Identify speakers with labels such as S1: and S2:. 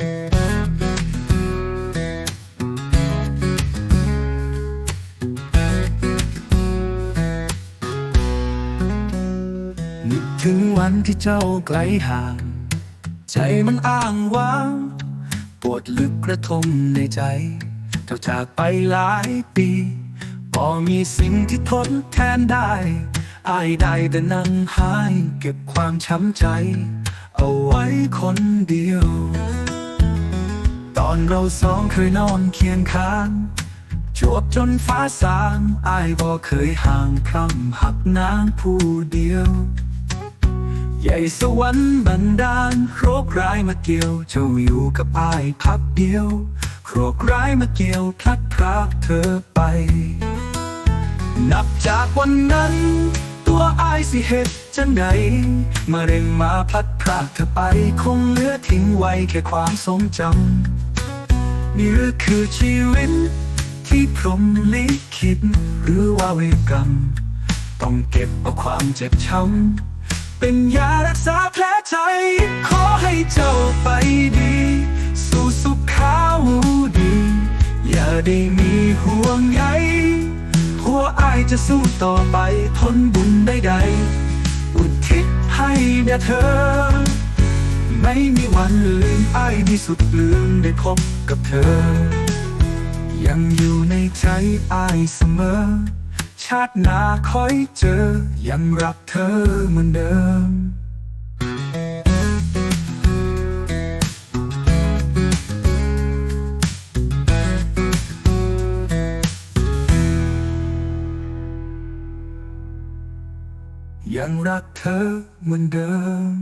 S1: นึกถึงวันที่เจ้าไกลห่าง ใจมันอ้างว้างปวดลึกกระทมในใจเจ้าจากไปหลายปีก็มีสิ่งที่ทดแทนได้อายได้แต่นั่งหาย เก็บความช้ำใจ เอาไว้คนเดียว อนเราสองเคยนอนเคียงข้าง จวบจนฟ้าสางอายบ่เคยห่างพร่ำหักนางผู้เดียว ใหญ่สวรรค์บันดาลโรคร้ายมาเกี่ยว เจ้าอยู่กับอายพักเดียวโรคร้ายมาเกี่ยวพลัดพรากเธอไป นับจากวันนั้น ตัวอายสิเหตุจังใดมาเร่งมาพลัดพรากเธอไป คงเหลือทิ้งไว้แค่ความทรงจำ นี่หรือคือชีวิต ที่พรหมลิขิตหรือว่าเวรกรรม ต้องเก็บเอาความเจ็บช้ำ เป็นยารักษาแผลใจ ขอให้เจ้าไปดี สู่สุขขาวดี อย่าได้มีห่วงใยหัวอายจะสู้ต่อไปทนบุญใดๆอุทิศให้แด่เธอ ไม่มีวันลืมไอ้ายที่สุดลืมได้พบกับเธอ ยังอยู่ในใจไอ้ายเสมอ ชาติหน้าคอยเจอ ยังรักเธอเหมือนเดิมยังรักเธอเหมือนเดิม